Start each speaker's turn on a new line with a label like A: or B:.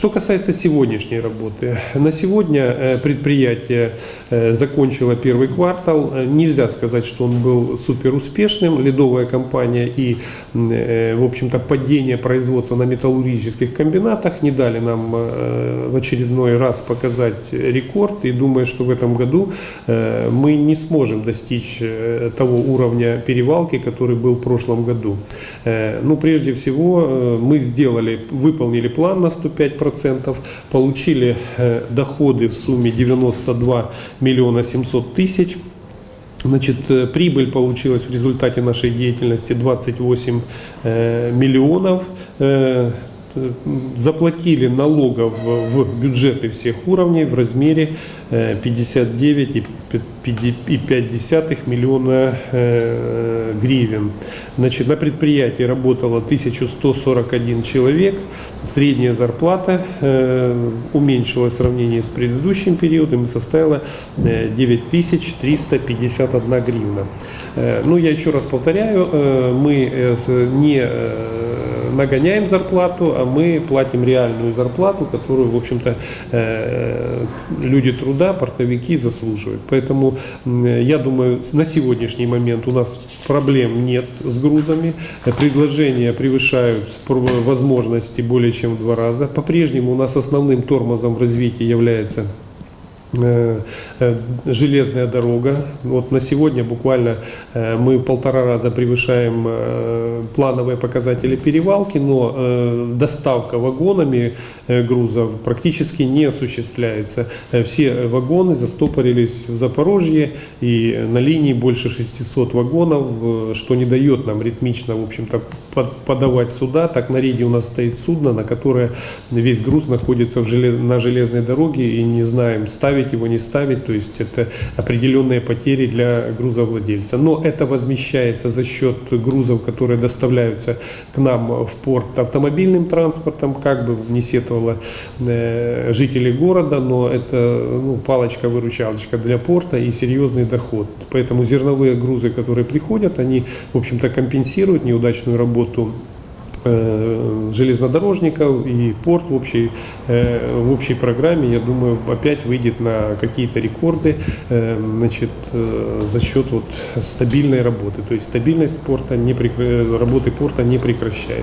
A: Что касается сегодняшней работы. На сегодня э, предприятие э, закончило первый квартал. Э, Нельзя сказать, что он был супер успешным. Ледовая компания и, в общем-то, падение производства на металлургических комбинатах не дали нам в очередной раз показать рекорд. И думаю, что в этом году мы не сможем достичь того уровня перевалки, который был в прошлом году. Ну, прежде всего, мы сделали, выполнили план на 105%, получили э, доходы в сумме 92 миллиона 700 тысяч. Значит, э, прибыль получилась в результате нашей деятельности 28 э, миллионов. Э, Заплатили налогов в бюджеты всех уровней в размере э, 59,5 миллиона э, гривен. Значит, на предприятии работало 1141 человек. Средняя зарплата э, уменьшилась в сравнении с предыдущим периодом и составила э, 9351 гривна. Э, Ну, я еще раз повторяю, э, мы э, не э, нагоняем зарплату, а мы платим реальную зарплату, которую, в общем-то, э, люди труда, портовики заслуживают. Поэтому я думаю, на сегодняшний момент у нас проблем нет с грузами. Предложения превышают возможности более чем в два раза. По-прежнему у нас основным тормозом в развитии является железная дорога. Вот на сегодня буквально э, мы полтора раза превышаем э, плановые показатели перевалки, но э, доставка вагонами э, грузов практически не осуществляется. Э, Все вагоны застопорились в Запорожье и на линии больше 600 вагонов, э, что не дает нам ритмично, в общем-то, под- подавать суда. Так на рейде у нас стоит судно, на которое весь груз находится в желез- на железной дороге и не знаем, ставить его, не ставить. То есть это определенные потери для грузовладельца. Но это возмещается за счет грузов, которые доставляются к нам в порт автомобильным транспортом, как бы не сетовало э, жителей города, но это ну, палочка-выручалочка для порта и серьезный доход. Поэтому зерновые грузы, которые приходят, они, в общем-то, компенсируют неудачную работу железнодорожников и порт в общей, э, в общей программе, я думаю, опять выйдет на какие-то рекорды э, значит, э, за счет вот стабильной работы. То есть стабильность порта не прекра- работы порта не прекращает.